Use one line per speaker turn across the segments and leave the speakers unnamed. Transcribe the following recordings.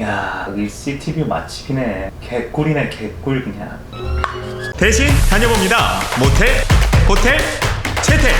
야 여기 CTV 맛집이네 개꿀이네 개꿀 그냥
대신 다녀봅니다. 모텔, 호텔, 채텔.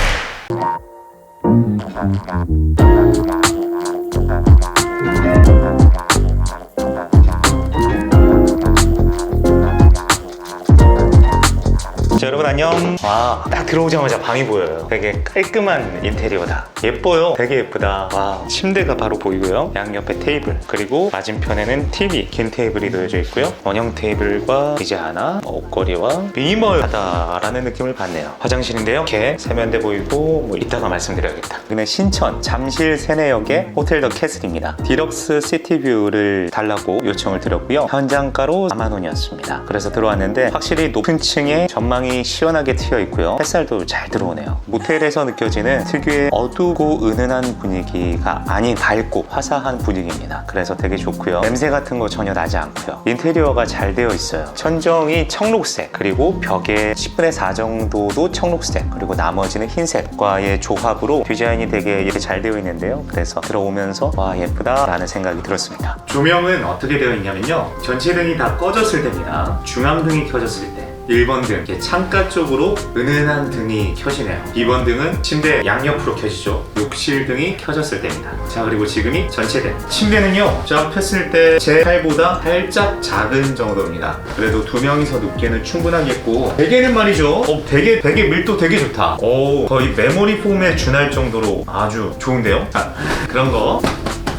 자 여러분 안녕. 와 딱 들어오자마자 방이 보여요. 되게 깔끔한 인테리어다. 예뻐요. 되게 예쁘다. 와 침대가 바로 보이고요. 양옆에 테이블. 그리고 맞은편에는 TV. 긴 테이블이 놓여져 있고요. 원형 테이블과 의자 하나 옷걸이와 미멀하다라는 느낌을 받네요. 화장실인데요. 이렇게 세면대 보이고 뭐 이따가 말씀드려야겠다. 여기는 신천 잠실 세내역의 호텔 더 캐슬입니다. 디럭스 시티뷰를 달라고 요청을 드렸고요. 현장가로 4만 원이었습니다. 그래서 들어왔는데 확실히 높은 층에 전망이 시원하게 트여 있고요. 햇살도 잘 들어오네요. 모텔에서 느껴지는 특유의 어두고 은은한 분위기가 아닌 밝고 화사한 분위기입니다. 그래서 되게 좋고요. 냄새 같은 거 전혀 나지 않고요. 인테리어가 잘 되어 있어요. 천정이 청록색 그리고 벽에 10분의 4 정도도 청록색 그리고 나머지는 흰색과의 조합으로 디자인이 되게 잘 되어 있는데요. 그래서 들어오면서 와 예쁘다 라는 생각이 들었습니다. 조명은 어떻게 되어 있냐면요. 전체 등이 다 꺼졌을 때입니다. 중앙등이 켜졌을 때 1번 등. 이렇게 창가 쪽으로 은은한 등이 켜지네요. 2번 등은 침대 양옆으로 켜지죠. 욕실 등이 켜졌을 때입니다. 자 그리고 지금이 전체 등. 침대는요 쫙 폈을 때 제 팔보다 살짝 작은 정도입니다. 그래도 두 명이서 눕기에는 충분하겠고 베개는 말이죠. 어, 되게 되게 밀도 되게 좋다. 오 거의 메모리 폼에 준할 정도로 아주 좋은데요? 자 그런 거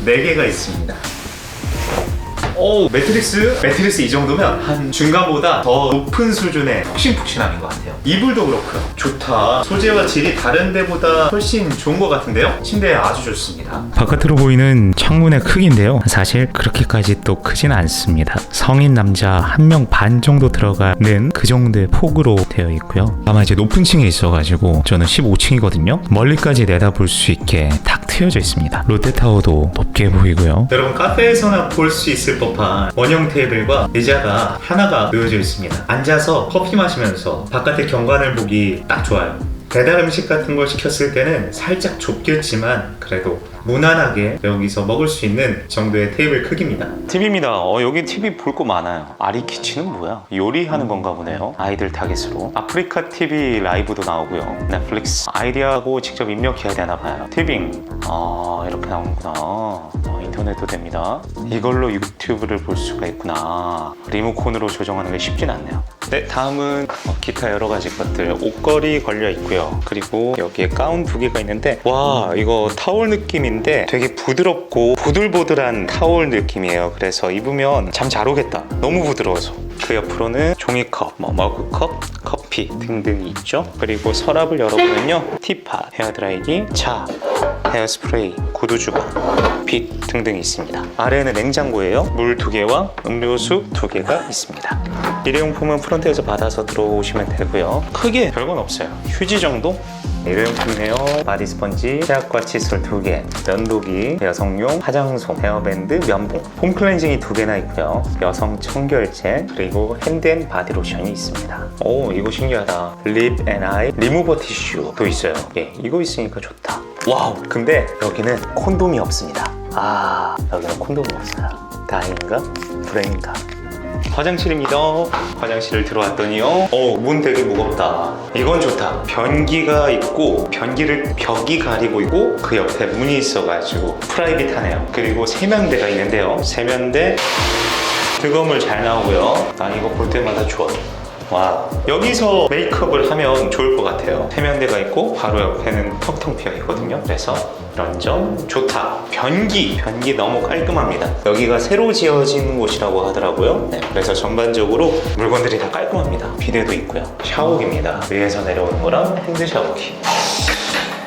4개가 있습니다 오 매트리스 매트리스 이 정도면 한 중간보다 더 높은 수준의 푹신푹신함인 것 같아요 이불도 그렇고요 좋다 소재와 질이 다른 데보다 훨씬 좋은 것 같은데요 침대 아주 좋습니다
바깥으로 보이는 창문의 크기인데요. 사실 그렇게까지 또 크진 않습니다. 성인 남자 한 명 반 정도 들어가는 그 정도의 폭으로 되어 있고요. 아마 이제 높은 층에 있어가지고 저는 15층이거든요. 멀리까지 내다볼 수 있게 탁 트여져 있습니다. 롯데타워도 높게 보이고요.
여러분 카페에서나 볼 수 있을 법한 원형 테이블과 의자가 하나가 놓여져 있습니다. 앉아서 커피 마시면서 바깥의 경관을 보기 딱 좋아요. 배달 음식 같은 걸 시켰을 때는 살짝 좁겠지만 그래도 무난하게 여기서 먹을 수 있는 정도의 테이블 크기입니다. TV입니다. 어, 여기 TV 볼 거 많아요. 아리키치는 뭐야? 요리하는 건가 보네요. 아이들 타겟으로. 아프리카 TV 라이브도 나오고요. 넷플릭스 아이디하고 직접 입력해야 되나 봐요. 티빙. 아 이렇게 나오는구나. 어, 인터넷도 됩니다. 이걸로 유튜브를 볼 수가 있구나. 리모컨으로 조정하는 게 쉽진 않네요. 네, 다음은 어, 기타 여러 가지 것들. 옷걸이 걸려 있고요. 그리고 여기에 가운 두 개가 있는데 와 이거 타올 느낌인데 되게 부드럽고 보들보들한 타올 느낌이에요. 그래서 입으면 잠 잘 오겠다. 너무 부드러워서. 그 옆으로는 종이컵, 뭐 머그컵, 커피 등등이 있죠. 그리고 서랍을 열어보면요. 티팟, 헤어드라이기, 차, 헤어스프레이, 구두 주걱, 빛 등등이 있습니다. 아래에는 냉장고예요. 물 두 개와 음료수 두 개가 있습니다. 일회용품은 프론트에서 받아서 들어오시면 되고요. 크게 별건 없어요. 휴지 정도? 일회용품이네요. 바디 스펀지, 치약과 칫솔 두 개, 면도기, 여성용 화장솜, 헤어밴드, 면봉, 폼 클렌징이 두 개나 있고요. 여성 청결제, 그리고 핸드앤 바디 로션이 있습니다. 오, 이거 신기하다. 립앤 아이 리무버 티슈도 있어요. 예, 이거 있으니까 좋다. 와우, 근데 여기는 콘돔이 없습니다. 아, 여기는 콘돔이 없어요. 다행인가? 불행인가? 화장실입니다. 화장실을 들어왔더니요. 어, 문 되게 무겁다. 이건 좋다. 변기가 있고 변기를 벽이 가리고 있고 그 옆에 문이 있어가지고 프라이빗하네요. 그리고 세면대가 있는데요. 세면대 득어물 잘 나오고요. 난 이거 볼 때마다 좋아요. 와 여기서 메이크업을 하면 좋을 것 같아요. 세면대가 있고 바로 옆에는 텅텅 비어 있거든요. 그래서 이런 점 좋다. 변기 변기 너무 깔끔합니다. 여기가 새로 지어진 곳이라고 하더라고요. 네, 그래서 전반적으로 물건들이 다 깔끔합니다. 비데도 있고요. 샤워기입니다. 위에서 내려오는 거랑 핸드 샤워기.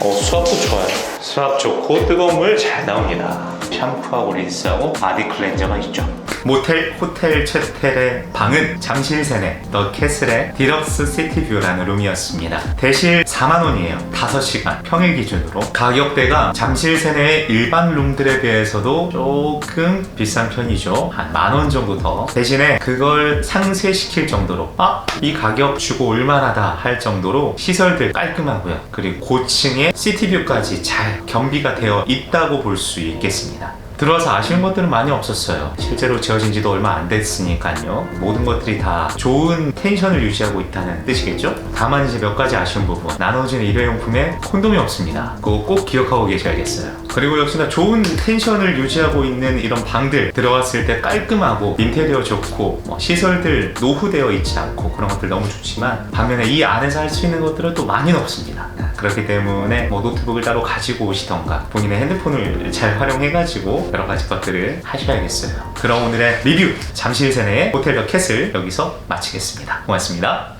어, 수압도 좋아요. 수압 좋고 뜨거운 물 잘 나옵니다. 샴푸하고 린스하고 바디 클렌저가 있죠. 모텔 호텔 채텔의 방은 잠실 세네 더 캐슬의 디럭스 시티뷰라는 룸이었습니다. 대실 4만 원이에요. 5시간 평일 기준으로 가격대가 잠실 세네의 일반 룸들에 비해서도 조금 비싼 편이죠. 한 만원 정도 더. 대신에 그걸 상쇄시킬 정도로 아 이 가격 주고 올만하다 할 정도로 시설들 깔끔하고요. 그리고 고층에 시티뷰까지 잘 겸비가 되어 있다고 볼 수 있겠습니다.
들어와서 아쉬운 것들은 많이 없었어요. 실제로 지어진 지도 얼마 안 됐으니까요. 모든 것들이 다 좋은 텐션을 유지하고 있다는 뜻이겠죠? 다만 이제 몇 가지 아쉬운 부분. 나눠지는 일회용품에 콘돔이 없습니다. 그거 꼭 기억하고 계셔야겠어요. 그리고 역시나 좋은 텐션을 유지하고 있는 이런 방들 들어왔을 때 깔끔하고 인테리어 좋고 뭐 시설들 노후되어 있지 않고 그런 것들 너무 좋지만 반면에 이 안에서 할 수 있는 것들은 또 많이는 없습니다. 그렇기 때문에 뭐 노트북을 따로 가지고 오시던가 본인의 핸드폰을 잘 활용해가지고 여러 가지 것들을 하셔야겠어요. 그럼 오늘의 리뷰 잠실 세내의 호텔 더 캣을 여기서 마치겠습니다. 고맙습니다.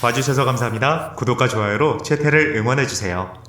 봐주셔서 감사합니다. 구독과 좋아요로 채태를 응원해주세요.